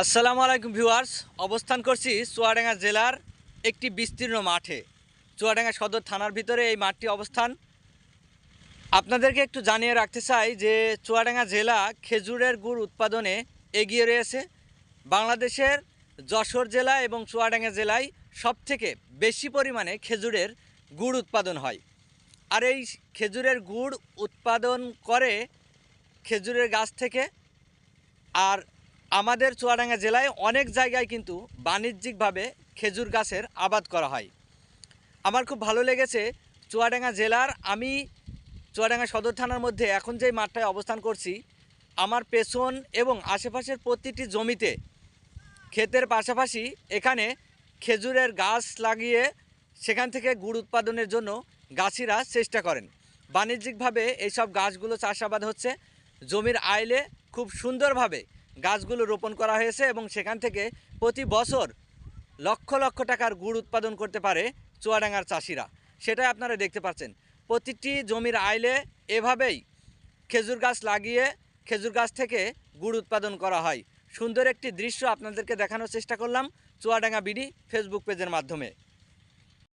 আসসালামু আলাইকুম ভিউয়ার্স। অবস্থান করছি চুয়াডাঙ্গা জেলার একটি বিস্তীর্ণ মাঠে। চুয়াডাঙ্গা সদর থানার ভিতরে এই মাঠটি অবস্থান। আপনাদেরকে একটু জানিয়ে রাখতে চাই যে চুয়াডাঙ্গা জেলা খেজুরের গুড় উৎপাদনে এগিয়ে রয়েছে। বাংলাদেশের যশোর জেলা এবং চুয়াডাঙ্গা জেলায় সবথেকে বেশি পরিমাণে খেজুরের গুড় উৎপাদন হয়। আর এই খেজুরের গুড় উৎপাদন করে খেজুরের গাছ থেকে। আর আমাদের চুয়াডাঙ্গা জেলায় অনেক জায়গায় কিন্তু বাণিজ্যিকভাবে খেজুর গাছের আবাদ করা হয়। আমার খুব ভালো লেগেছে চুয়াডাঙ্গা জেলার, আমি চুয়াডাঙ্গা সদর থানার মধ্যে এখন যেই মাঠটায় অবস্থান করছি, আমার পেছন এবং আশেপাশের প্রতিটি জমিতে ক্ষেতের পাশাপাশি এখানে খেজুরের গাছ লাগিয়ে সেখান থেকে গুড় উৎপাদনের জন্য গাছিরা চেষ্টা করেন। বাণিজ্যিকভাবে এইসব গাছগুলো চাষাবাদ হচ্ছে, জমির আইলে খুব সুন্দরভাবে গাছগুলো রোপণ করা হয়েছে এবং সেখান থেকে প্রতি বছর লক্ষ লক্ষ টাকার গুড় উৎপাদন করতে পারে চুয়াডাঙ্গার চাষিরা। সেটাই আপনারা দেখতে পাচ্ছেন। প্রতিটি জমির আইলে এভাবেই খেজুর গাছ লাগিয়ে খেজুর গাছ থেকে গুড় উৎপাদন করা হয়। সুন্দর একটি দৃশ্য আপনাদেরকে দেখানোর চেষ্টা করলাম চুয়াডাঙ্গা বিডি ফেসবুক পেজের মাধ্যমে।